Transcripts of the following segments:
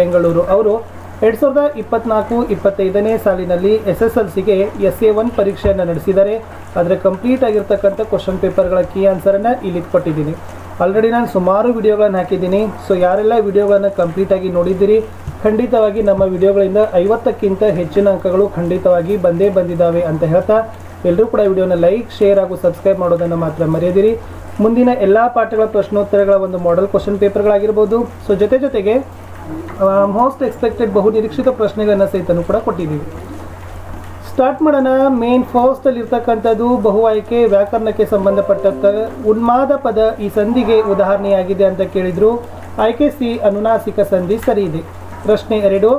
ಬೆಂಗಳೂರು. ಅವರು ಎರಡು ಸಾವಿರದ ಇಪ್ಪತ್ನಾಲ್ಕು ಇಪ್ಪತ್ತೈದನೇ ಸಾಲಿನಲ್ಲಿ ಎಸ್ ಎಸ್ ಎಲ್ ಸಿಗೆ ಎಸ್ ಎ ಒನ್ ಪರೀಕ್ಷೆಯನ್ನು ನಡೆಸಿದ್ದಾರೆ. ಅದರ ಕಂಪ್ಲೀಟ್ ಆಗಿರ್ತಕ್ಕಂಥ ಕ್ವಶನ್ ಪೇಪರ್ಗಳ ಕೀ ಆನ್ಸರನ್ನು ಇಲ್ಲಿ ಕೊಟ್ಟಿದ್ದೀನಿ. ಆಲ್ರೆಡಿ ನಾನು ಸುಮಾರು ವಿಡಿಯೋಗಳನ್ನು ಹಾಕಿದ್ದೀನಿ. ಸೊ ಯಾರೆಲ್ಲ ವಿಡಿಯೋಗಳನ್ನು ಕಂಪ್ಲೀಟಾಗಿ ನೋಡಿದ್ದೀರಿ, ಖಂಡಿತವಾಗಿ ನಮ್ಮ ವಿಡಿಯೋಗಳಿಂದ ಐವತ್ತಕ್ಕಿಂತ ಹೆಚ್ಚಿನ ಅಂಕಗಳು ಖಂಡಿತವಾಗಿ ಬಂದೇ ಬಂದಿದ್ದಾವೆ ಅಂತ ಹೇಳ್ತಾ ಎಲ್ಲರೂ ಕೂಡ ವಿಡಿಯೋನ ಲೈಕ್, ಶೇರ್ ಹಾಗೂ ಸಬ್ಸ್ಕ್ರೈಬ್ ಮಾಡೋದನ್ನು ಮಾತ್ರ ಮರೆಯದಿರಿ. ಮುಂದಿನ ಎಲ್ಲ ಪಾಠಗಳ ಪ್ರಶ್ನೋತ್ತರಗಳ ಒಂದು ಮಾಡೆಲ್ ಕ್ವಶನ್ ಪೇಪರ್ಗಳಾಗಿರ್ಬೋದು. ಸೊ ಜೊತೆ ಜೊತೆಗೆ ಮೋಸ್ಟ್ ಎಕ್ಸ್ಪೆಕ್ಟೆಡ್ ಬಹು ನಿರೀಕ್ಷಿತ ಪ್ರಶ್ನೆಗಳನ್ನು ಸಹಿತನೂ ಕೂಡ ಕೊಟ್ಟಿದ್ದೀವಿ. ಸ್ಟಾರ್ಟ್ ಮಾಡೋಣ. ಮೇನ್ ಫಸ್ಟ್ ಅಲ್ಲಿ ಇರ್ತಕ್ಕಂಥದ್ದು ಬಹು ಆಯ್ಕೆ, ವ್ಯಾಕರಣಕ್ಕೆ ಸಂಬಂಧಪಟ್ಟಂಥ ಉನ್ಮಾದ ಪದ ಈ ಸಂಧಿಗೆ ಉದಾಹರಣೆಯಾಗಿದೆ ಅಂತ ಕೇಳಿದ್ರು. ಆಯ್ಕೆ ಸಿ, ಅನುನಾಸಿಕ ಸಂಧಿ ಸರಿ ಇದೆ ಪ್ರಶ್ನೆ ಎರಡು,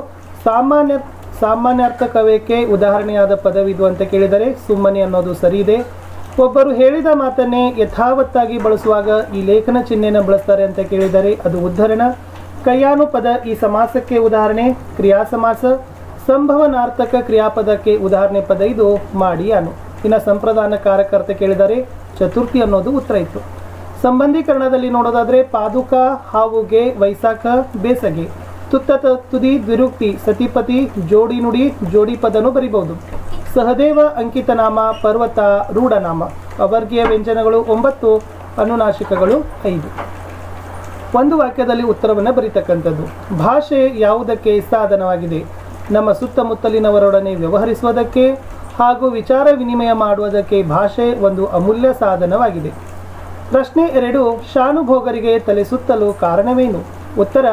ಸಾಮಾನ್ಯ ಸಾಮಾನ್ಯಾರ್ಥ ಕವ್ಯಕ್ಕೆ ಉದಾಹರಣೆಯಾದ ಪದವಿದು ಅಂತ ಕೇಳಿದರೆ ಸುಮ್ಮನೆ ಅನ್ನೋದು ಸರಿ ಇದೆ ಒಬ್ಬರು ಹೇಳಿದ ಮಾತನ್ನೇ ಯಥಾವತ್ತಾಗಿ ಬಳಸುವಾಗ ಈ ಲೇಖನ ಚಿಹ್ನೆಯನ್ನು ಬಳಸ್ತಾರೆ ಅಂತ ಕೇಳಿದರೆ ಅದು ಉದ್ಧರಣ. ಕೈಯಾನು ಪದ ಈ ಸಮಾಸಕ್ಕೆ ಉದಾಹರಣೆ ಕ್ರಿಯಾ ಸಮಾಸ ಸಂಭವನಾರ್ಥಕ ಕ್ರಿಯಾಪದಕ್ಕೆ ಉದಾಹರಣೆ ಪದ ಇದು ಮಾಡಿಯಾನು ಇನ್ನು ಸಂಪ್ರದಾನ ಕಾರಕರ್ತ ಕೇಳಿದರೆ ಚತುರ್ಥಿ ಅನ್ನೋದು ಉತ್ತರ ಇತ್ತು. ಸಂಬಂಧೀಕರಣದಲ್ಲಿ ನೋಡೋದಾದರೆ ಪಾದುಕ, ಹಾವುಗೆ, ವೈಸಾಖ, ಬೇಸಗೆ. ತುತ್ತ ತುದಿ, ದ್ವಿರುಕ್ತಿ, ಸತಿಪತಿ, ಜೋಡಿ ನುಡಿ, ಜೋಡಿ ಪದನು ಬರಿಬಹುದು. ಸಹದೇವ, ಅಂಕಿತನಾಮ, ಪರ್ವತ, ರೂಢನಾಮ. ಅವರ್ಗೀಯ ವ್ಯಂಜನಗಳು ಒಂಬತ್ತು, ಅನುನಾಶಿಕಗಳು ಐದು. ಒಂದು ವಾಕ್ಯದಲ್ಲಿ ಉತ್ತರವನ್ನು ಬರೀತಕ್ಕಂಥದ್ದು. ಭಾಷೆ ಯಾವುದಕ್ಕೆ ಸಾಧನವಾಗಿದೆ ನಮ್ಮ ಸುತ್ತಮುತ್ತಲಿನವರೊಡನೆ ವ್ಯವಹರಿಸುವುದಕ್ಕೆ ಹಾಗೂ ವಿಚಾರ ವಿನಿಮಯ ಮಾಡುವುದಕ್ಕೆ ಭಾಷೆ ಒಂದು ಅಮೂಲ್ಯ ಸಾಧನವಾಗಿದೆ. ಪ್ರಶ್ನೆ ಎರಡು, ಶಾನುಭೋಗರಿಗೆ ತಲೆ ಸುತ್ತಲು ಕಾರಣವೇನು? ಉತ್ತರ,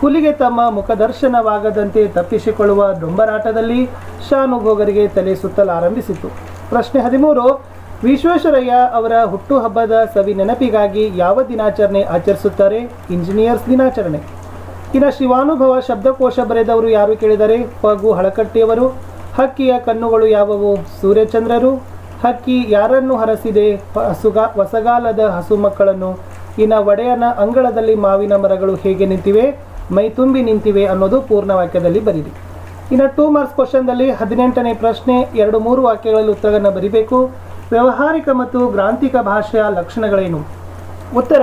ಹುಲಿಗೆ ತಮ್ಮ ಮುಖದರ್ಶನವಾಗದಂತೆ ತಪ್ಪಿಸಿಕೊಳ್ಳುವ ಡೊಂಬರಾಟದಲ್ಲಿ ಶಾನುಭೋಗರಿಗೆ ತಲೆ ಸುತ್ತಲಾರಂಭಿಸಿತು ಪ್ರಶ್ನೆ ಹದಿಮೂರು ವಿಶ್ವೇಶ್ವರಯ್ಯ ಅವರ ಹುಟ್ಟುಹಬ್ಬದ ಸವಿ ನೆನಪಿಗಾಗಿ ಯಾವ ದಿನಾಚರಣೆ ಆಚರಿಸುತ್ತಾರೆ? ಇಂಜಿನಿಯರ್ಸ್ ದಿನಾಚರಣೆ. ಇನ್ನು ಶಿವಾನುಭವ ಶಬ್ದಕೋಶ ಬರೆದವರು ಯಾರು ಕೇಳಿದರೆ? ಪಗು ಹಳಕಟ್ಟಿಯವರು. ಹಕ್ಕಿಯ ಕಣ್ಣುಗಳು ಯಾವುವು? ಸೂರ್ಯಚಂದ್ರರು. ಹಕ್ಕಿ ಯಾರನ್ನು ಹರಸಿದೆ? ಹಸುಗಾ ಹೊಸಗಾಲದ ಹಸು ಮಕ್ಕಳನ್ನು. ಇನ್ನು ಒಡೆಯನ ಅಂಗಳದಲ್ಲಿ ಮಾವಿನ ಮರಗಳು ಹೇಗೆ ನಿಂತಿವೆ? ಮೈ ತುಂಬಿ ನಿಂತಿವೆ ಅನ್ನೋದು ಪೂರ್ಣ ವಾಕ್ಯದಲ್ಲಿ ಬರೀರಿ. ಇನ್ನು ಟೂ ಮಾರ್ಕ್ಸ್ ಕ್ವಶನ್ದಲ್ಲಿ ಹದಿನೆಂಟನೇ ಪ್ರಶ್ನೆ ಎರಡು ಮೂರು ವಾಕ್ಯಗಳಲ್ಲಿ ಉತ್ತರವನ್ನು ಬರಿಬೇಕು. ವ್ಯಾವಹಾರಿಕ ಮತ್ತು ಗ್ರಾಂಥಿಕ ಭಾಷೆಯ ಲಕ್ಷಣಗಳೇನು? ಉತ್ತರ,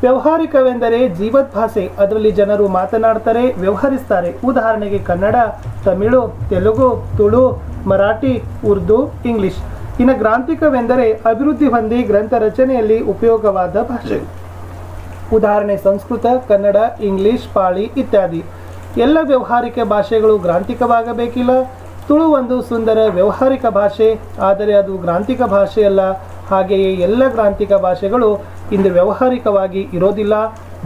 ವ್ಯವಹಾರಿಕವೆಂದರೆ ಜೀವದ್ ಭಾಷೆ ಅದರಲ್ಲಿ ಜನರು ಮಾತನಾಡ್ತಾರೆ, ವ್ಯವಹರಿಸ್ತಾರೆ. ಉದಾಹರಣೆಗೆ ಕನ್ನಡ, ತಮಿಳು, ತೆಲುಗು, ತುಳು, ಮರಾಠಿ, ಉರ್ದು, ಇಂಗ್ಲಿಷ್. ಇನ್ನು ಗ್ರಾಂಥಿಕವೆಂದರೆ ಅಭಿವೃದ್ಧಿ ಹೊಂದಿ ಗ್ರಂಥ ರಚನೆಯಲ್ಲಿ ಉಪಯೋಗವಾದ ಭಾಷೆ. ಉದಾಹರಣೆ, ಸಂಸ್ಕೃತ, ಕನ್ನಡ, ಇಂಗ್ಲಿಷ್, ಪಾಳಿ ಇತ್ಯಾದಿ. ಎಲ್ಲ ವ್ಯವಹಾರಿಕ ಭಾಷೆಗಳು ಗ್ರಾಂಥಿಕವಾಗಬೇಕಿಲ್ಲ. ತುಳು ಒಂದು ಸುಂದರ ವ್ಯವಹಾರಿಕ ಭಾಷೆ, ಆದರೆ ಅದು ಗ್ರಾಂಥಿಕ ಭಾಷೆಯಲ್ಲ ಹಾಗೆಯೇ ಎಲ್ಲ ಗ್ರಾಂಥಿಕ ಭಾಷೆಗಳು ಇಂದು ವ್ಯವಹಾರಿಕವಾಗಿ ಇರೋದಿಲ್ಲ.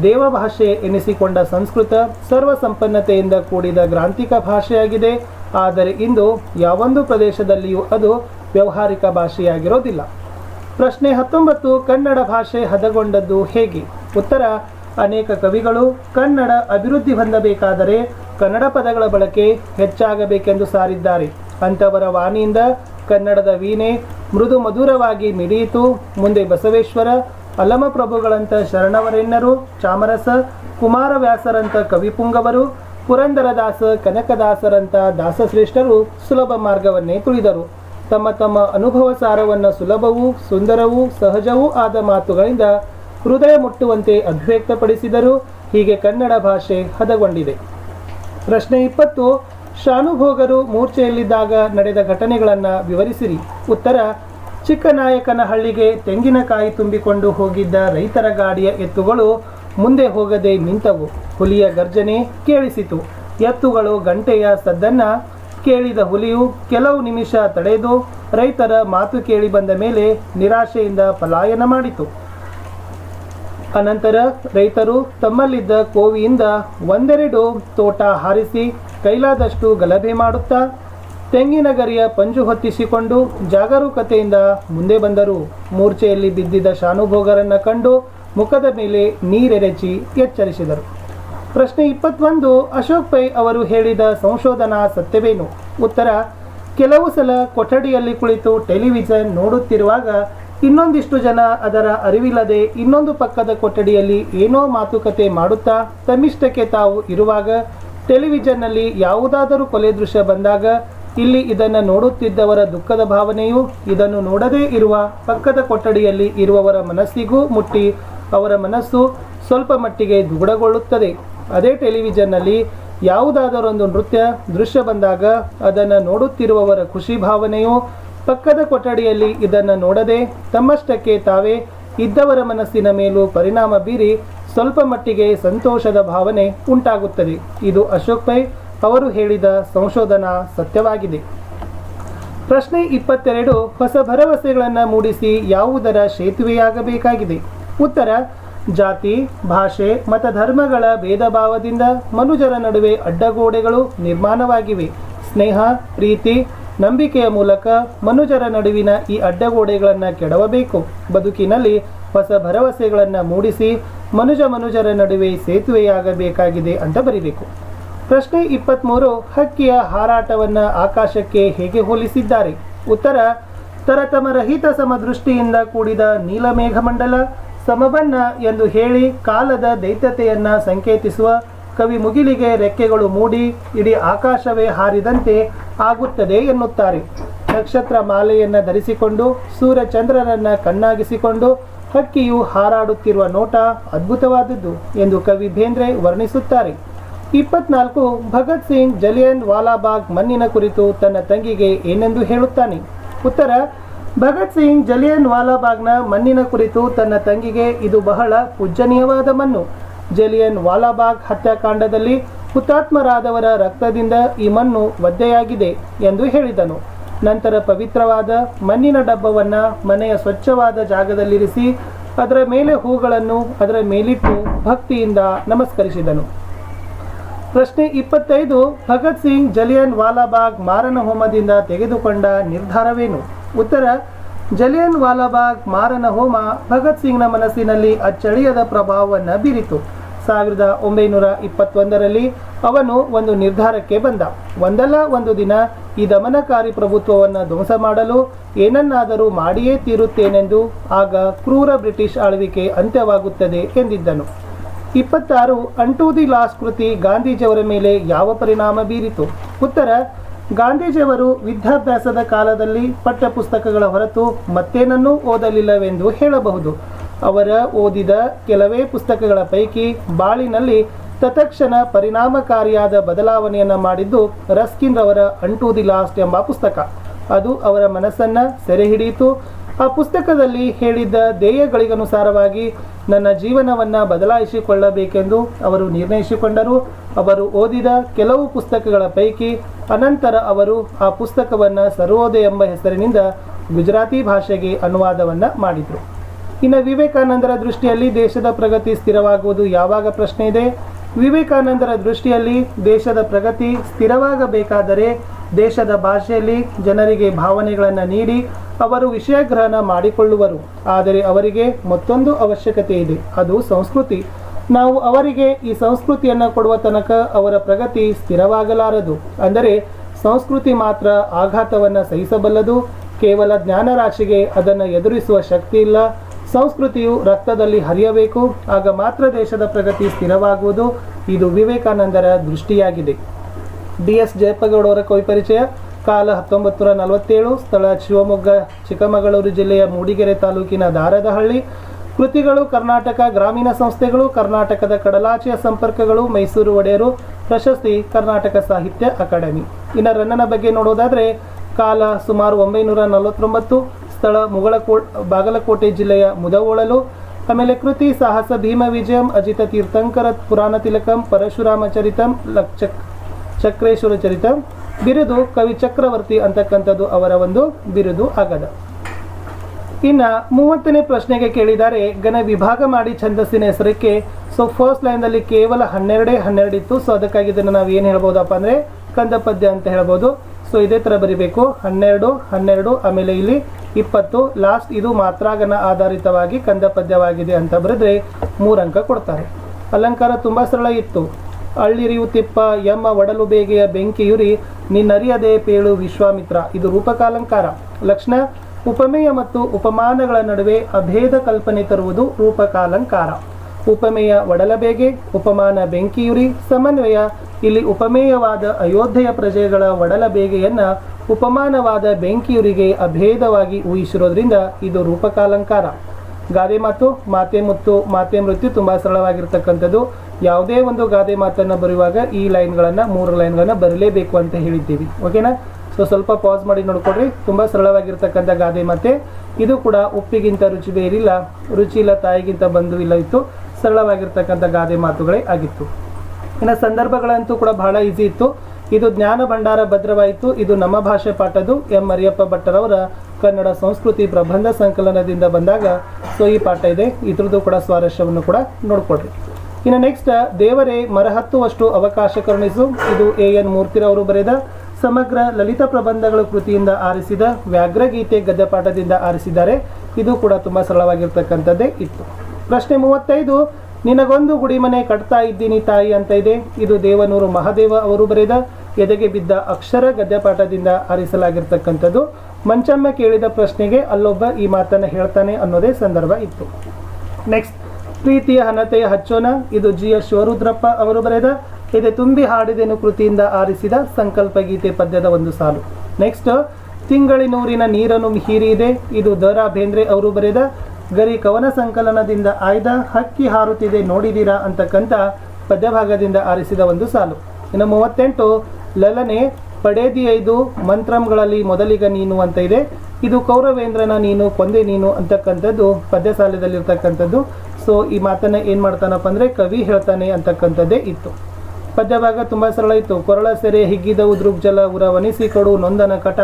ದೇವಭಾಷೆ ಎನಿಸಿಕೊಂಡ ಸಂಸ್ಕೃತ ಸರ್ವ ಸಂಪನ್ನತೆಯಿಂದ ಕೂಡಿದ ಗ್ರಾಂಥಿಕ ಭಾಷೆಯಾಗಿದೆ. ಆದರೆ ಇಂದು ಯಾವೊಂದು ಪ್ರದೇಶದಲ್ಲಿಯೂ ಅದು ವ್ಯವಹಾರಿಕ ಭಾಷೆಯಾಗಿರೋದಿಲ್ಲ. ಪ್ರಶ್ನೆ ಹತ್ತೊಂಬತ್ತು, ಕನ್ನಡ ಭಾಷೆ ಹದಗೊಂಡದ್ದು ಹೇಗೆ? ಉತ್ತರ, ಅನೇಕ ಕವಿಗಳು ಕನ್ನಡ ಅಭಿವೃದ್ಧಿ ಹೊಂದಬೇಕಾದರೆ ಕನ್ನಡ ಪದಗಳ ಬಳಕೆ ಹೆಚ್ಚಾಗಬೇಕೆಂದು ಸಾರಿದ್ದಾರೆ. ಅಂಥವರ ವಾಣಿಯಿಂದ ಕನ್ನಡದ ವೀಣೆ ಮೃದು ಮಧುರವಾಗಿ ಮಿಡಿಯಿತು. ಮುಂದೆ ಬಸವೇಶ್ವರ, ಅಲಮಪ್ರಭುಗಳಂಥ ಶರಣವರೆನ್ನರು ಚಾಮರಸ, ಕುಮಾರವ್ಯಾಸರಂಥ ಕವಿಪುಂಗವರು, ಪುರಂದರದಾಸ, ಕನಕದಾಸರಂಥ ದಾಸಶ್ರೇಷ್ಠರು ಸುಲಭ ಮಾರ್ಗವನ್ನೇ ತುಳಿದರು. ತಮ್ಮ ತಮ್ಮ ಅನುಭವ ಸಾರವನ್ನು ಸುಲಭವೂ, ಸುಂದರವೂ, ಸಹಜವೂ ಆದ ಮಾತುಗಳಿಂದ ಹೃದಯ ಮುಟ್ಟುವಂತೆ ಅಭಿವ್ಯಕ್ತಪಡಿಸಿದರು. ಹೀಗೆ ಕನ್ನಡ ಭಾಷೆ ಹದಗೊಂಡಿದೆ. ಪ್ರಶ್ನೆ ಇಪ್ಪತ್ತು, ಶಾನುಭೋಗರು ಮೂರ್ಛೆಯಲ್ಲಿದ್ದಾಗ ನಡೆದ ಘಟನೆಗಳನ್ನು ವಿವರಿಸಿರಿ. ಉತ್ತರ, ಚಿಕ್ಕನಾಯಕನಹಳ್ಳಿಗೆ ತೆಂಗಿನಕಾಯಿ ತುಂಬಿಕೊಂಡು ಹೋಗಿದ್ದ ರೈತರ ಗಾಡಿಯ ಎತ್ತುಗಳು ಮುಂದೆ ಹೋಗದೆ ನಿಂತವು. ಹುಲಿಯ ಗರ್ಜನೆ ಕೇಳಿಸಿತು. ಎತ್ತುಗಳು ಗಂಟೆಯ ಸದ್ದನ್ನ ಕೇಳಿದ ಹುಲಿಯು ಕೆಲವು ನಿಮಿಷ ತಡೆದು ರೈತರ ಮಾತು ಕೇಳಿ ಬಂದ ಮೇಲೆ ನಿರಾಶೆಯಿಂದ ಪಲಾಯನ ಮಾಡಿತು. ಅನಂತರ ರೈತರು ತಮ್ಮಲ್ಲಿದ್ದ ಕೋವಿಯಿಂದ ಒಂದೆರಡು ತೋಟ ಹಾರಿಸಿ ಕೈಲಾದಷ್ಟು ಗಲಭೆ ಮಾಡುತ್ತಾ ತೆಂಗಿನ ಗರಿಯ ಪಂಜು ಹೊತ್ತಿಸಿಕೊಂಡು ಜಾಗರೂಕತೆಯಿಂದ ಮುಂದೆ ಬಂದರು. ಮೂರ್ಛೆಯಲ್ಲಿ ಬಿದ್ದಿದ್ದ ಶಾನುಭೋಗರನ್ನು ಕಂಡು ಮುಖದ ಮೇಲೆ ನೀರೆರೆಚಿ ಎಚ್ಚರಿಸಿದರು. ಪ್ರಶ್ನೆ ಇಪ್ಪತ್ತೊಂದು, ಅಶೋಕ್ ಪೈ ಅವರು ಹೇಳಿದ ಸಂಶೋಧನಾ ಸತ್ಯವೇನು? ಉತ್ತರ, ಕೆಲವು ಸಲ ಕೊಠಡಿಯಲ್ಲಿ ಕುಳಿತು ಟೆಲಿವಿಷನ್ ನೋಡುತ್ತಿರುವಾಗ ಇನ್ನೊಂದಿಷ್ಟು ಜನ ಅದರ ಅರಿವಿಲ್ಲದೆ ಇನ್ನೊಂದು ಪಕ್ಕದ ಕೊಠಡಿಯಲ್ಲಿ ಏನೋ ಮಾತುಕತೆ ಮಾಡುತ್ತಾ ತಮ್ಮಿಷ್ಟಕ್ಕೆ ತಾವು ಇರುವಾಗ ಟೆಲಿವಿಷನ್ನಲ್ಲಿ ಯಾವುದಾದರೂ ಕೊಲೆ ದೃಶ್ಯ ಬಂದಾಗ ಇಲ್ಲಿ ಇದನ್ನು ನೋಡುತ್ತಿದ್ದವರ ದುಃಖದ ಭಾವನೆಯು ಇದನ್ನು ನೋಡದೇ ಇರುವ ಪಕ್ಕದ ಕೊಠಡಿಯಲ್ಲಿ ಇರುವವರ ಮನಸ್ಸಿಗೂ ಮುಟ್ಟಿ ಅವರ ಮನಸ್ಸು ಸ್ವಲ್ಪ ಮಟ್ಟಿಗೆ ದುಗುಡಗೊಳ್ಳುತ್ತದೆ. ಅದೇ ಟೆಲಿವಿಷನ್ನಲ್ಲಿ ಯಾವುದಾದರೊಂದು ನೃತ್ಯ ದೃಶ್ಯ ಬಂದಾಗ ಅದನ್ನು ನೋಡುತ್ತಿರುವವರ ಖುಷಿ ಭಾವನೆಯು ಪಕ್ಕದ ಕೊಠಡಿಯಲ್ಲಿ ಇದನ್ನು ನೋಡದೆ ತಮ್ಮಷ್ಟಕ್ಕೆ ತಾವೇ ಇದ್ದವರ ಮನಸ್ಸಿನ ಮೇಲೂ ಪರಿಣಾಮ ಬೀರಿ ಸ್ವಲ್ಪ ಮಟ್ಟಿಗೆ ಸಂತೋಷದ ಭಾವನೆ ಉಂಟಾಗುತ್ತದೆ. ಇದು ಅಶೋಕ್ ಪೈ ಅವರು ಹೇಳಿದ ಸಂಶೋಧನಾ ಸತ್ಯವಾಗಿದೆ. ಪ್ರಶ್ನೆ ಇಪ್ಪತ್ತೆರಡು, ಹೊಸ ಭರವಸೆಗಳನ್ನು ಮೂಡಿಸಿ ಯಾವುದರ ಸೇತುವೆಯಾಗಬೇಕಾಗಿದೆ? ಉತ್ತರ, ಜಾತಿ, ಭಾಷೆ ಮತ ಧರ್ಮಗಳ ಭೇದ ಭಾವದಿಂದ ಮನುಜರ ನಡುವೆ ಅಡ್ಡಗೋಡೆಗಳು ನಿರ್ಮಾಣವಾಗಿವೆ. ಸ್ನೇಹ, ಪ್ರೀತಿ ನಂಬಿಕೆಯ ಮೂಲಕ ಮನುಜರ ನಡುವಿನ ಈ ಅಡ್ಡಗೋಡೆಗಳನ್ನು ಕೆಡವಬೇಕು. ಬದುಕಿನಲ್ಲಿ ಹೊಸ ಭರವಸೆಗಳನ್ನು ಮೂಡಿಸಿ ಮನುಜ ಮನುಜರ ನಡುವೆ ಸೇತುವೆಯಾಗಬೇಕಾಗಿದೆ ಅಂತ ಬರೀಬೇಕು. ಪ್ರಶ್ನೆ ಇಪ್ಪತ್ತ್ಮೂರು ಹಕ್ಕಿಯ ಹಾರಾಟವನ್ನು ಆಕಾಶಕ್ಕೆ ಹೇಗೆ ಹೋಲಿಸಿದ್ದಾರೆ? ಉತ್ತರ, ತರತಮರಹಿತ ಸಮದೃಷ್ಟಿಯಿಂದ ಕೂಡಿದ ನೀಲಮೇಘಮಂಡಲ ಸಮಬಣ್ಣ ಎಂದು ಹೇಳಿ ಕಾಲದ ದೈತ್ಯತೆಯನ್ನು ಸಂಕೇತಿಸುವ ಕವಿ ಮುಗಿಲಿಗೆ ರೆಕ್ಕೆಗಳು ಮೂಡಿ ಇಡೀ ಆಕಾಶವೇ ಹಾರಿದಂತೆ ಆಗುತ್ತದೆ ಎನ್ನುತ್ತಾರೆ. ನಕ್ಷತ್ರ ಮಾಲೆಯನ್ನು ಧರಿಸಿಕೊಂಡು ಸೂರ್ಯ ಚಂದ್ರನನ್ನ ಕಣ್ಣಾಗಿಸಿಕೊಂಡು ಹಕ್ಕಿಯು ಹಾರಾಡುತ್ತಿರುವ ನೋಟ ಅದ್ಭುತವಾದದ್ದು ಎಂದು ಕವಿ ಬೇಂದ್ರೆ ವರ್ಣಿಸುತ್ತಾರೆ. ಇಪ್ಪತ್ನಾಲ್ಕು, ಭಗತ್ ಸಿಂಗ್ ಜಲಿಯನ್ ವಾಲಾಬಾಗ್ ಮಣ್ಣಿನ ಕುರಿತು ತನ್ನ ತಂಗಿಗೆ ಏನೆಂದು ಹೇಳುತ್ತಾನೆ? ಉತ್ತರ, ಭಗತ್ ಸಿಂಗ್ ಜಲಿಯನ್ ವಾಲಾಬಾಗ್ನ ಮಣ್ಣಿನ ಕುರಿತು ತನ್ನ ತಂಗಿಗೆ ಇದು ಬಹಳ ಪೂಜ್ಯನೀಯವಾದ ಮಣ್ಣು. ಜಲಿಯನ್ ವಾಲಾಬಾಗ್ ಹತ್ಯಾಕಾಂಡದಲ್ಲಿ ಹುತಾತ್ಮರಾದವರ ರಕ್ತದಿಂದ ಈ ಮಣ್ಣು ಒದ್ದೆಯಾಗಿದೆ ಎಂದು ಹೇಳಿದನು. ನಂತರ ಪವಿತ್ರವಾದ ಮಣ್ಣಿನ ಡಬ್ಬವನ್ನು ಮನೆಯ ಸ್ವಚ್ಛವಾದ ಜಾಗದಲ್ಲಿರಿಸಿ ಅದರ ಮೇಲೆ ಹೂಗಳನ್ನು ಅದರ ಮೇಲಿಟ್ಟು ಭಕ್ತಿಯಿಂದ ನಮಸ್ಕರಿಸಿದನು. ಪ್ರಶ್ನೆ ಇಪ್ಪತ್ತೈದು, ಭಗತ್ ಸಿಂಗ್ ಜಲಿಯನ್ ವಾಲಾಬಾಗ್ ಮಾರನ ಹೋಮದಿಂದ ತೆಗೆದುಕೊಂಡ ನಿರ್ಧಾರವೇನು? ಉತ್ತರ, ಜಲಿಯನ್ ವಾಲಾಬಾಗ್ ಮಾರನ ಹೋಮ ಭಗತ್ ಸಿಂಗ್ನ ಮನಸ್ಸಿನಲ್ಲಿ ಅಚ್ಚಳಿಯದ ಪ್ರಭಾವವನ್ನು ಬೀರಿತು. ಸಾವಿರದ ಒಂಬೈನೂರ ಇಪ್ಪತ್ತೊಂದರಲ್ಲಿ ಅವನು ಒಂದು ನಿರ್ಧಾರಕ್ಕೆ ಬಂದ. ಒಂದಲ್ಲ, ಒಂದು ದಿನ ಈ ದಮನಕಾರಿ ಪ್ರಭುತ್ವವನ್ನು ಧ್ವಂಸ ಮಾಡಲು ಏನನ್ನಾದರೂ ಮಾಡಿಯೇ ತೀರುತ್ತೇನೆಂದು ಆಗ ಕ್ರೂರ ಬ್ರಿಟಿಷ್ ಆಳ್ವಿಕೆ ಅಂತ್ಯವಾಗುತ್ತದೆ ಎಂದಿದ್ದನು. ಇಪ್ಪತ್ತಾರು ಅಂಟು ದಿ ಲಾಸ್ ಕೃತಿ ಗಾಂಧೀಜಿಯವರ ಮೇಲೆ ಯಾವ ಪರಿಣಾಮ ಬೀರಿತು? ಉತ್ತರ, ಗಾಂಧೀಜಿಯವರು ವಿದ್ಯಾಭ್ಯಾಸದ ಕಾಲದಲ್ಲಿ ಪಠ್ಯಪುಸ್ತಕಗಳ ಹೊರತು ಮತ್ತೇನನ್ನೂ ಓದಲಿಲ್ಲವೆಂದು ಹೇಳಬಹುದು. ಅವರ ಓದಿದ ಕೆಲವೇ ಪುಸ್ತಕಗಳ ಪೈಕಿ ಬಾಳಿನಲ್ಲಿ ತತಕ್ಷಣ ಪರಿಣಾಮಕಾರಿಯಾದ ಬದಲಾವಣೆಯನ್ನು ಮಾಡಿದ್ದು ರಸ್ಕಿನ್ ರವರ ಅಂಟು ದಿ ಲಾಸ್ಟ್ ಎಂಬ ಪುಸ್ತಕ. ಅದು ಅವರ ಮನಸ್ಸನ್ನ ಸೆರೆ ಹಿಡಿಯಿತು. ಆ ಪುಸ್ತಕದಲ್ಲಿ ಹೇಳಿದ್ದ ಧ್ಯೇಯಗಳಿಗನುಸಾರವಾಗಿ ನನ್ನ ಜೀವನವನ್ನು ಬದಲಾಯಿಸಿಕೊಳ್ಳಬೇಕೆಂದು ಅವರು ನಿರ್ಣಯಿಸಿಕೊಂಡರು. ಅವರು ಓದಿದ ಕೆಲವು ಪುಸ್ತಕಗಳ ಪೈಕಿ ಅನಂತರ ಅವರು ಆ ಪುಸ್ತಕವನ್ನು ಸರ್ವೋದಯ ಎಂಬ ಹೆಸರಿನಿಂದ ಗುಜರಾತಿ ಭಾಷೆಗೆ ಅನುವಾದವನ್ನು ಮಾಡಿದರು. ಇನ್ನು ವಿವೇಕಾನಂದರ ದೃಷ್ಟಿಯಲ್ಲಿ ದೇಶದ ಪ್ರಗತಿ ಸ್ಥಿರವಾಗುವುದು ಯಾವಾಗ ಪ್ರಶ್ನೆ ಇದೆ? ವಿವೇಕಾನಂದರ ದೃಷ್ಟಿಯಲ್ಲಿ ದೇಶದ ಪ್ರಗತಿ ಸ್ಥಿರವಾಗಬೇಕಾದರೆ ದೇಶದ ಭಾಷೆಯಲ್ಲಿ ಜನರಿಗೆ ಭಾವನೆಗಳನ್ನು ನೀಡಿ ಅವರು ವಿಷಯಗ್ರಹಣ ಮಾಡಿಕೊಳ್ಳುವರು. ಆದರೆ ಅವರಿಗೆ ಮತ್ತೊಂದು ಅವಶ್ಯಕತೆ ಇದೆ. ಅದು ಸಂಸ್ಕೃತಿ. ನಾವು ಅವರಿಗೆ ಈ ಸಂಸ್ಕೃತಿಯನ್ನು ಕೊಡುವ ತನಕ ಅವರ ಪ್ರಗತಿ ಸ್ಥಿರವಾಗಲಾರದು. ಅಂದರೆ ಸಂಸ್ಕೃತಿ ಮಾತ್ರ ಆಘಾತವನ್ನು ಸಹಿಸಬಲ್ಲದು. ಕೇವಲ ಜ್ಞಾನರಾಶಿಗೆ ಅದನ್ನು ಎದುರಿಸುವ ಶಕ್ತಿ ಇಲ್ಲ. ಸಂಸ್ಕೃತಿಯು ರಕ್ತದಲ್ಲಿ ಹರಿಯಬೇಕು, ಆಗ ಮಾತ್ರ ದೇಶದ ಪ್ರಗತಿ ಸ್ಥಿರವಾಗುವುದು. ಇದು ವಿವೇಕಾನಂದರ ದೃಷ್ಟಿಯಾಗಿದೆ. ಡಿ ಎಸ್ ಜಯಪ್ಪಗೌಡವರ ಕವಿ ಪರಿಚಯ. ಕಾಲ ಹತ್ತೊಂಬತ್ತು ನೂರ ನಲವತ್ತೇಳು, ಸ್ಥಳ ಶಿವಮೊಗ್ಗ, ಚಿಕ್ಕಮಗಳೂರು ಜಿಲ್ಲೆಯ ಮೂಡಿಗೆರೆ ತಾಲೂಕಿನ ದಾರದಹಳ್ಳಿ. ಕೃತಿಗಳು ಕರ್ನಾಟಕ ಗ್ರಾಮೀಣ ಸಂಸ್ಥೆಗಳು, ಕರ್ನಾಟಕದ ಕಡಲಾಚೆಯ ಸಂಪರ್ಕಗಳು, ಮೈಸೂರು ಒಡೆಯರು, ಪ್ರಶಸ್ತಿ ಕರ್ನಾಟಕ ಸಾಹಿತ್ಯ ಅಕಾಡೆಮಿ. ಇನ್ನು ರನ್ನನ ಬಗ್ಗೆ ನೋಡೋದಾದರೆ, ಕಾಲ ಸುಮಾರು ಒಂಬೈನೂರ ನಲವತ್ತೊಂಬತ್ತು ಸ್ಥಳ ಮುಗಳಕೋಟ್ ಬಾಗಲಕೋಟೆ ಜಿಲ್ಲೆಯ ಮುದವೋಳಲು. ಆಮೇಲೆ ಕೃತಿ ಸಾಹಸ ಭೀಮ ವಿಜಯಂ ಅಜಿತ ತೀರ್ಥಂಕರ ಪುರಾಣ ತಿಲಕಂ ಪರಶುರಾಮ ಚರಿತಂ ಲಕ್ಷಕ್ ಚಕ್ರೇಶ್ವರ ಚರಿತ. ಬಿರುದು ಕವಿ ಚಕ್ರವರ್ತಿ ಅಂತಕ್ಕಂಥದ್ದು ಅವರ ಒಂದು ಬಿರುದು ಆಗದ. ಇನ್ನು ಮೂವತ್ತನೇ ಪ್ರಶ್ನೆಗೆ ಕೇಳಿದ್ದಾರೆ ಗಣ ವಿಭಾಗ ಮಾಡಿ ಛಂದಸ್ಸಿನ ಹೆಸರಕ್ಕೆ. ಸೊ ಫಸ್ಟ್ ಲೈನ್ದಲ್ಲಿ ಕೇವಲ ಹನ್ನೆರಡೇ ಹನ್ನೆರಡು ಇತ್ತು ಸೊ ಅದಕ್ಕಾಗಿ ಇದನ್ನು ನಾವು ಏನು ಹೇಳ್ಬೋದಪ್ಪ ಅಂದರೆ ಕಂದ ಪದ್ಯ ಅಂತ ಹೇಳ್ಬೋದು. ಸೊ ಇದೇ ಥರ ಬರಿಬೇಕು. ಹನ್ನೆರಡು ಹನ್ನೆರಡು, ಆಮೇಲೆ ಇಲ್ಲಿ ಇಪ್ಪತ್ತು. ಲಾಸ್ಟ್ ಇದು ಮಾತ್ರಾಗನ ಆಧಾರಿತವಾಗಿ ಕಂದ ಪದ್ಯವಾಗಿದೆ ಅಂತ ಬರೆದ್ರೆ ಮೂರು ಅಂಕ ಕೊಡ್ತಾರೆ. ಅಲಂಕಾರ ತುಂಬ ಸರಳ ಇತ್ತು. ಅಳ್ಳಿರಿಯು ತಿಪ್ಪ ಎಮ್ಮ ಒಡಲು ಬೇಗೆಯ ಬೆಂಕಿಯುರಿ ನಿನ್ನರಿಯದೆ ಪೇಳು ವಿಶ್ವಾಮಿತ್ರ. ಇದು ರೂಪಕಾಲಂಕಾರ. ಲಕ್ಷಣ, ಉಪಮೇಯ ಮತ್ತು ಉಪಮಾನಗಳ ನಡುವೆ ಅಭೇದ ಕಲ್ಪನೆ ತರುವುದು ರೂಪಕಾಲಂಕಾರ. ಉಪಮೇಯ ಒಡಲಬೇಗೆ ಉಪಮಾನ ಬೆಂಕಿಯುರಿ ಸಮನ್ವಯ ಇಲ್ಲಿ ಉಪಮೇಯವಾದ ಅಯೋಧ್ಯೆಯ ಪ್ರಜೆಗಳ ಒಡಲ ಬೇಗೆಯನ್ನ ಉಪಮಾನವಾದ ಬೆಂಕಿಯುರಿಗೆ ಅಭೇದವಾಗಿ ಊಹಿಸಿರೋದ್ರಿಂದ ಇದು ರೂಪಕಾಲಂಕಾರ. ಗಾದೆ ಮಾತು, ಮಾತೆ ಮುತ್ತು, ಮಾತೆ ಮೃತ್ಯು ತುಂಬ ಸರಳವಾಗಿರ್ತಕ್ಕಂಥದ್ದು. ಯಾವುದೇ ಒಂದು ಗಾದೆ ಮಾತನ್ನು ಬರೆಯುವಾಗ ಈ ಲೈನ್ಗಳನ್ನು, ಮೂರು ಲೈನ್ಗಳನ್ನು ಬರಲೇಬೇಕು ಅಂತ ಹೇಳಿದ್ದೀವಿ. ಓಕೆನಾ? ಸೊ ಸ್ವಲ್ಪ ಪಾಸ್ ಮಾಡಿ ನೋಡ್ಕೊಡ್ರಿ. ತುಂಬ ಸರಳವಾಗಿರ್ತಕ್ಕಂಥ ಗಾದೆ ಮಾತೆ. ಇದು ಕೂಡ ಉಪ್ಪಿಗಿಂತ ರುಚಿ ಬೇರಿಲ್ಲ, ರುಚಿ ಇಲ್ಲ, ತಾಯಿಗಿಂತ ಬಂಧು ಇಲ್ಲ ಇತ್ತು. ಸರಳವಾಗಿರ್ತಕ್ಕಂಥ ಗಾದೆ ಮಾತುಗಳೇ ಆಗಿತ್ತು. ಇನ್ನು ಸಂದರ್ಭಗಳಂತೂ ಕೂಡ ಬಹಳ ಈಸಿ ಇತ್ತು. ಇದು ಜ್ಞಾನ ಭಂಡಾರ ಭದ್ರವಾಯಿತು. ಇದು ನಮ್ಮ ಭಾಷೆ ಪಾಠದು ಎಂ ಮರಿಯಪ್ಪ ಭಟ್ಟರವರ ಕನ್ನಡ ಸಂಸ್ಕೃತಿ ಪ್ರಬಂಧ ಸಂಕಲನದಿಂದ ಬಂದಾಗ ಸೊ ಈ ಪಾಠ ಇದೆ. ಇದ್ರದ್ದು ಕೂಡ ಸ್ವಾರಸ್ಯವನ್ನು ಕೂಡ ನೋಡ್ಕೊಡ್ರಿ ಇನ್ನು ನೆಕ್ಸ್ಟ್ ದೇವರೇ ಮರಹತ್ತುವಷ್ಟು ಅವಕಾಶ ಕರುಣಿಸು. ಇದು ಎ ಎನ್ ಮೂರ್ತಿರವರು ಬರೆದ. ಸಮಗ್ರ ಲಲಿತ ಪ್ರಬಂಧಗಳ ಕೃತಿಯಿಂದ ಆರಿಸಿದ ವ್ಯಾಘ್ರಗೀತೆ ಗದ್ಯಪಾಠದಿಂದ ಆರಿಸಿದ್ದಾರೆ. ಇದು ಕೂಡ ತುಂಬ ಸರಳವಾಗಿರ್ತಕ್ಕಂಥದ್ದೇ ಇತ್ತು. ಪ್ರಶ್ನೆ ಮೂವತ್ತೈದು ನಿನಗೊಂದು ಗುಡಿಮನೆ ಕಟ್ತಾ ಇದ್ದೀನಿ ತಾಯಿ ಅಂತ ಇದೆ. ಇದು ದೇವನೂರು ಮಹಾದೇವ ಅವರು ಬರೆದ ಎದೆಗೆ ಬಿದ್ದ ಅಕ್ಷರ ಗದ್ಯಪಾಠದಿಂದ ಆರಿಸಲಾಗಿರ್ತಕ್ಕಂಥದ್ದು. ಮಂಚಮ್ಮ ಕೇಳಿದ ಪ್ರಶ್ನೆಗೆ ಅಲ್ಲೊಬ್ಬ ಈ ಮಾತನ್ನು ಹೇಳ್ತಾನೆ ಅನ್ನೋದೇ ಸಂದರ್ಭ ಇತ್ತು. ನೆಕ್ಸ್ಟ್ ಪ್ರೀತಿಯ ಹನತೆಯ ಹಚ್ಚೋಣ. ಇದು ಜಿ ಎಸ್ ಶಿವರುದ್ರಪ್ಪ ಅವರು ಬರೆದ ಎದೆ ತುಂಬಿ ಹಾಡಿದೆನು ಕೃತಿಯಿಂದ ಆರಿಸಿದ ಸಂಕಲ್ಪ ಗೀತೆ ಪದ್ಯದ ಒಂದು ಸಾಲು. ನೆಕ್ಸ್ಟ್ ತಿಂಗಳಿನೂರಿನ ನೀರನ್ನು ಹೀರಿದೆ. ಇದು ದ ಬೇಂದ್ರೆ ಅವರು ಬರೆದ ಗರಿ ಕವನ ಸಂಕಲನದಿಂದ ಆಯ್ದ ಹಕ್ಕಿ ಹಾರುತ್ತಿದೆ ನೋಡಿದಿರಾ ಅಂತಕ್ಕಂಥ ಪದ್ಯಭಾಗದಿಂದ ಆರಿಸಿದ ಒಂದು ಸಾಲು. ಇನ್ನು ಮೂವತ್ತೆಂಟು, ಲಲನೆ ಪಡೇದಿ ಐದು ಮಂತ್ರಂಗಳಲ್ಲಿ ಮೊದಲಿಗ ನೀನು ಅಂತ ಇದೆ. ಇದು ಕೌರವೇಂದ್ರನ ನೀನು, ಕೊಂದೆ ನೀನು ಅಂತಕ್ಕಂಥದ್ದು ಪದ್ಯ ಸಾಲದಲ್ಲಿರ್ತಕ್ಕಂಥದ್ದು ಸೊ, ಈ ಮಾತನ್ನ ಏನು ಮಾಡ್ತಾನಪ್ಪ ಅಂದರೆ ಕವಿ ಹೇಳ್ತಾನೆ ಅಂತಕ್ಕಂಥದ್ದೇ ಇತ್ತು. ಪದ್ಯಭಾಗ ತುಂಬ ಸರಳ ಇತ್ತು. ಕೊರಳ ಸೆರೆ ಹಿಗ್ಗಿದವು ದೃಗ್ಜಲ ಉರವನಿಸಿ ಕಡು ನೊಂದನ ಕಟ.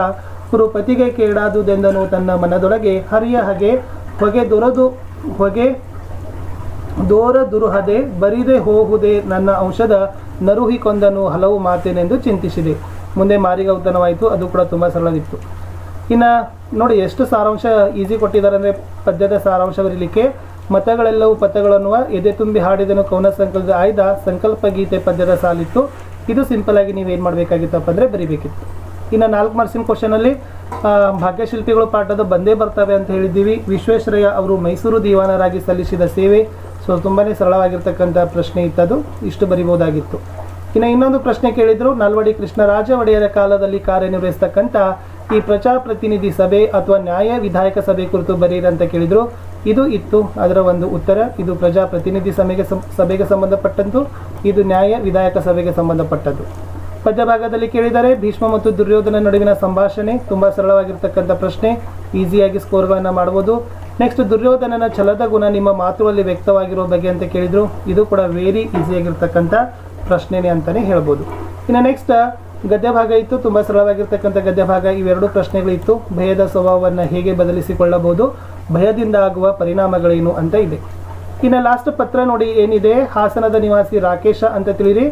ಕುರುಪತಿಗೆ ಕೇಡಾದುದೆಂದನು ತನ್ನ ಮನದೊಳಗೆ ಹರಿಯ ಹಗೆ ಹೊಗೆ ದೊರದು, ಹೊಗೆ ದೋರ ದುರುಹದೆ, ಬರಿದೆ ಹೋಗುದೇ ನನ್ನ ಔಷಧ ನರುಹಿಕೊಂದನು ಹಲವು ಮಾತೇನೆಂದು ಚಿಂತಿಸಿದೆ. ಮುಂದೆ ಮಾರಿಗೌತನವಾಯಿತು ಅದು ಕೂಡ ತುಂಬ ಸರಳವಿತ್ತು ಇನ್ನು ನೋಡಿ, ಎಷ್ಟು ಸಾರಾಂಶ ಈಸಿ ಕೊಟ್ಟಿದ್ದಾರೆ ಅಂದರೆ ಪದ್ಯದ ಸಾರಾಂಶ ಬರೀಲಿಕ್ಕೆ, ಮತಗಳೆಲ್ಲವೂ ಪಥಗಳನ್ನುವ ಎದೆ ತುಂಬಿ ಹಾಡಿದನು ಕವನ ಸಂಕಲ್ಪದ ಆಯ್ದ ಸಂಕಲ್ಪ ಗೀತೆ ಪದ್ಯದ ಸಾಲಿತ್ತು. ಇದು ಸಿಂಪಲ್ ಆಗಿ ನೀವೇನು ಮಾಡಬೇಕಾಗಿತ್ತಪ್ಪ ಅಂದರೆ ಬರಿಬೇಕಿತ್ತು. ಇನ್ನು ನಾಲ್ಕು ಮಾರ್ಕ್ಸಿನ ಕ್ವಶನಲ್ಲಿ ಭಾಗ್ಯಶಿಲ್ಪಿಗಳು ಪಾಠದ ಬಂದೇ ಬರ್ತವೆ ಅಂತ ಹೇಳಿದ್ದೀವಿ. ವಿಶ್ವೇಶ್ವರಯ್ಯ ಅವರು ಮೈಸೂರು ದಿವಾನರಾಗಿ ಸಲ್ಲಿಸಿದ ಸೇವೆ. ಸೊ ತುಂಬಾ ಸರಳವಾಗಿರ್ತಕ್ಕಂಥ ಪ್ರಶ್ನೆ ಇತ್ತದು. ಇಷ್ಟು ಬರಿಬೋದಾಗಿತ್ತು ಇನ್ನು ಇನ್ನೊಂದು ಪ್ರಶ್ನೆ ಕೇಳಿದರು, ನಾಲ್ವಡಿ ಕೃಷ್ಣರಾಜ ಒಡೆಯರ ಕಾಲದಲ್ಲಿ ಕಾರ್ಯನಿರ್ವಹಿಸ್ತಕ್ಕಂಥ ಈ ಪ್ರಜಾಪ್ರತಿನಿಧಿ ಸಭೆ ಅಥವಾ ನ್ಯಾಯ ವಿಧಾಯಕ ಸಭೆ ಕುರಿತು ಬರೀರಿ ಅಂತ ಕೇಳಿದ್ರು. ಇದು ಇತ್ತು. ಅದರ ಒಂದು ಉತ್ತರ, ಇದು ಪ್ರಜಾಪ್ರತಿನಿಧಿ ಸಭೆಗೆ ಸಭೆಗೆ ಸಂಬಂಧಪಟ್ಟದ್ದು. ಇದು ನ್ಯಾಯ ವಿಧಾಯಕ ಸಭೆಗೆ ಸಂಬಂಧಪಟ್ಟದ್ದು. ಪದ್ಯಭಾಗದಲ್ಲಿ ಕೇಳಿದರೆ ಭೀಷ್ಮ ಮತ್ತು ದುರ್ಯೋಧನ ನಡುವಿನ ಸಂಭಾಷಣೆ ತುಂಬ ಸರಳವಾಗಿರ್ತಕ್ಕಂಥ ಪ್ರಶ್ನೆ. ಈಸಿಯಾಗಿ ಸ್ಕೋರ್ಗಳನ್ನು ಮಾಡ್ಬೋದು. ನೆಕ್ಸ್ಟ್ ದುರ್ಯೋಧನನ ಛಲದ ಗುಣ ನಿಮ್ಮ ಮಾತುಗಳಲ್ಲಿ ವ್ಯಕ್ತವಾಗಿರೋ ಬಗ್ಗೆ ಅಂತ ಕೇಳಿದ್ರು. ಇದು ಕೂಡ ವೇರಿ ಈಸಿಯಾಗಿರ್ತಕ್ಕಂಥ ಪ್ರಶ್ನೆನೇ ಅಂತಲೇ ಹೇಳ್ಬೋದು. ಇನ್ನು ನೆಕ್ಸ್ಟ್ ಗದ್ಯ ಭಾಗ ಇತ್ತು. ತುಂಬ ಸರಳವಾಗಿರ್ತಕ್ಕಂಥ ಗದ್ಯ ಭಾಗ. ಇವೆರಡು ಪ್ರಶ್ನೆಗಳಿತ್ತು. ಭಯದ ಸ್ವಭಾವವನ್ನು ಹೇಗೆ ಬದಲಿಸಿಕೊಳ್ಳಬಹುದು? ಭಯದಿಂದ ಆಗುವ ಪರಿಣಾಮಗಳೇನು ಅಂತ ಇದೆ. ಇನ್ನು ಲಾಸ್ಟ್ ಪತ್ರ ನೋಡಿ ಏನಿದೆ? ಹಾಸನದ ನಿವಾಸಿ ರಾಕೇಶ ಅಂತ ತಿಳಿರಿ.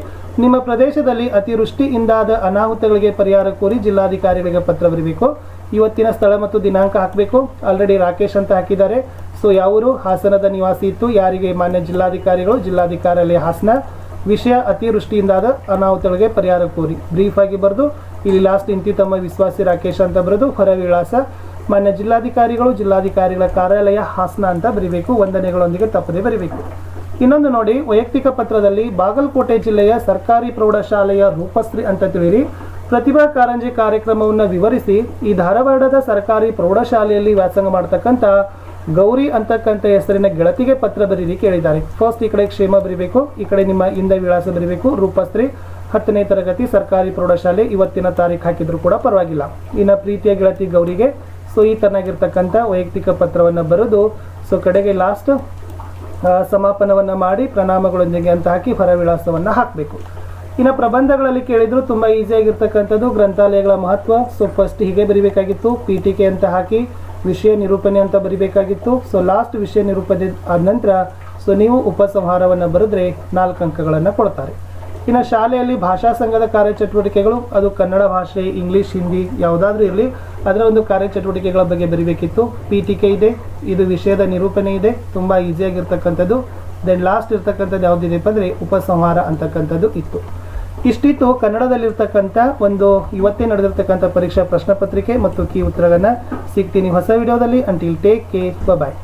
ನಿಮ್ಮ ಪ್ರದೇಶದಲ್ಲಿ ಅತಿವೃಷ್ಟಿಯಿಂದಾದ ಅನಾಹುತಗಳಿಗೆ ಪರಿಹಾರ ಕೋರಿ ಜಿಲ್ಲಾಧಿಕಾರಿಗಳಿಗೆ ಪತ್ರ ಬರೀಬೇಕು. ಇವತ್ತಿನ ಸ್ಥಳ ಮತ್ತು ದಿನಾಂಕ ಹಾಕಬೇಕು. ಆಲ್ರೆಡಿ ರಾಕೇಶ್ ಅಂತ ಹಾಕಿದ್ದಾರೆ. ಸೊ ಯಾವರು ಹಾಸನದ ನಿವಾಸಿ ಇತ್ತು. ಯಾರಿಗೆ? ಮಾನ್ಯ ಜಿಲ್ಲಾಧಿಕಾರಿಗಳು, ಜಿಲ್ಲಾಧಿಕಾರಿಯಲ್ಲಿ ಹಾಸನ. ವಿಷಯ ಅತಿವೃಷ್ಟಿಯಿಂದಾದ ಅನಾಹುತಗಳಿಗೆ ಪರಿಹಾರ ಕೋರಿ. ಬ್ರೀಫ್ ಆಗಿ ಬರೆದು, ಇಲ್ಲಿ ಲಾಸ್ಟ್ ಇಂತಿ ತಮ್ಮ ವಿಶ್ವಾಸಿ ರಾಕೇಶ್ ಅಂತ ಬರೆದು, ಹೊರ ವಿಳಾಸ. ಮಾನ್ಯ ಜಿಲ್ಲಾಧಿಕಾರಿಗಳು, ಜಿಲ್ಲಾಧಿಕಾರಿಗಳ ಕಾರ್ಯಾಲಯ ಹಾಸನ ಅಂತ ಬರೀಬೇಕು. ವಂದನೆಗಳೊಂದಿಗೆ ತಪ್ಪದೆ ಬರಿಬೇಕು. ಇನ್ನೊಂದು ನೋಡಿ, ವೈಯಕ್ತಿಕ ಪತ್ರದಲ್ಲಿ ಬಾಗಲಕೋಟೆ ಜಿಲ್ಲೆಯ ಸರ್ಕಾರಿ ಪ್ರೌಢಶಾಲೆಯ ರೂಪಶ್ರೀ ಅಂತ ತಿಳಿರಿ ಪ್ರತಿಭಾ ಕಾರಂಜಿ ಕಾರ್ಯಕ್ರಮವನ್ನು ವಿವರಿಸಿ, ಈ ಧಾರವಾಡದ ಸರ್ಕಾರಿ ಪ್ರೌಢಶಾಲೆಯಲ್ಲಿ ವ್ಯಾಸಂಗ ಮಾಡ್ತಕ್ಕಂಥ ಗೌರಿ ಅಂತಕ್ಕಂಥ ಹೆಸರಿನ ಗೆಳತಿಗೆ ಪತ್ರ ಬರೀರಿ ಕೇಳಿದ್ದಾರೆ. ಫಸ್ಟ್ ಈ ಕಡೆ ಕ್ಷೇಮ ಬರೀಬೇಕು, ಈ ಕಡೆ ನಿಮ್ಮ ಹಿಂದೆ ವಿಳಾಸ ಬರೀಬೇಕು. ರೂಪಶ್ರೀ, ಹತ್ತನೇ ತರಗತಿ ಸರ್ಕಾರಿ ಪ್ರೌಢಶಾಲೆ ಇವತ್ತಿನ ತಾರೀಕು ಹಾಕಿದ್ರು ಕೂಡ ಪರವಾಗಿಲ್ಲ. ಇನ್ನು ಪ್ರೀತಿಯ ಗೆಳತಿ ಗೌರಿಗೆ ಸೊ ಈ ತರನಾಗಿರ್ತಕ್ಕಂಥ ವೈಯಕ್ತಿಕ ಪತ್ರವನ್ನು ಬರೆದು, ಸೊ ಕಡೆಗೆ ಲಾಸ್ಟ್ ಸಮಾಪನವನ್ನು ಮಾಡಿ ಪ್ರಣಾಮಗಳೊಂದಿಗೆ ಅಂತ ಹಾಕಿ ಹೊರವಿಳಾಸವನ್ನು ಹಾಕಬೇಕು. ಇನ್ನು ಪ್ರಬಂಧಗಳಲ್ಲಿ ಕೇಳಿದ್ರು ತುಂಬ ಈಸಿಯಾಗಿರ್ತಕ್ಕಂಥದ್ದು ಗ್ರಂಥಾಲಯಗಳ ಮಹತ್ವ ಸೊ ಫಸ್ಟ್ ಹೀಗೆ ಬರಿಬೇಕಾಗಿತ್ತು ಕೆ ಅಂತ ಹಾಕಿ ವಿಷಯ ನಿರೂಪಣೆ ಅಂತ ಬರಿಬೇಕಾಗಿತ್ತು ಸೊ ಲಾಸ್ಟ್ ವಿಷಯ ನಿರೂಪಣೆ ಆದ ನಂತರ ಸೊ ನೀವು ಉಪಸಂಹಾರವನ್ನು ಬರೆದ್ರೆ ನಾಲ್ಕು ಅಂಕಗಳನ್ನು ಕೊಡ್ತಾರೆ. ಇನ್ನು ಶಾಲೆಯಲ್ಲಿ ಭಾಷಾ ಸಂಘದ ಕಾರ್ಯಚಟುವಟಿಕೆಗಳು, ಅದು ಕನ್ನಡ ಭಾಷೆ, ಇಂಗ್ಲೀಷ್, ಹಿಂದಿ ಯಾವುದಾದ್ರೂ ಇರಲಿ, ಅದರ ಒಂದು ಕಾರ್ಯಚಟುವಟಿಕೆಗಳ ಬಗ್ಗೆ ಬರಿಬೇಕಿತ್ತು. ಪಿ ಟಿ ಕೆ ಇದೆ, ಇದು ವಿಷಯದ ನಿರೂಪಣೆ ಇದೆ, ತುಂಬ ಈಸಿಯಾಗಿರ್ತಕ್ಕಂಥದ್ದು. ದೆನ್ ಲಾಸ್ಟ್ ಇರ್ತಕ್ಕಂಥದ್ದು ಯಾವುದಿದೆಪ್ಪ ಅಂದರೆ ಉಪಸಂಹಾರ ಅಂತಕ್ಕಂಥದ್ದು ಇತ್ತು. ಇಷ್ಟಿತ್ತು ಕನ್ನಡದಲ್ಲಿರ್ತಕ್ಕಂಥ ಒಂದು, ಇವತ್ತೇ ನಡೆದಿರ್ತಕ್ಕಂಥ ಪರೀಕ್ಷಾ ಪ್ರಶ್ನೆ ಪತ್ರಿಕೆ ಮತ್ತು ಕೀ ಉತ್ತರಗಳನ್ನು ಸಿಗ್ತೀನಿ ಹೊಸ ವಿಡಿಯೋದಲ್ಲಿ. Until take care bye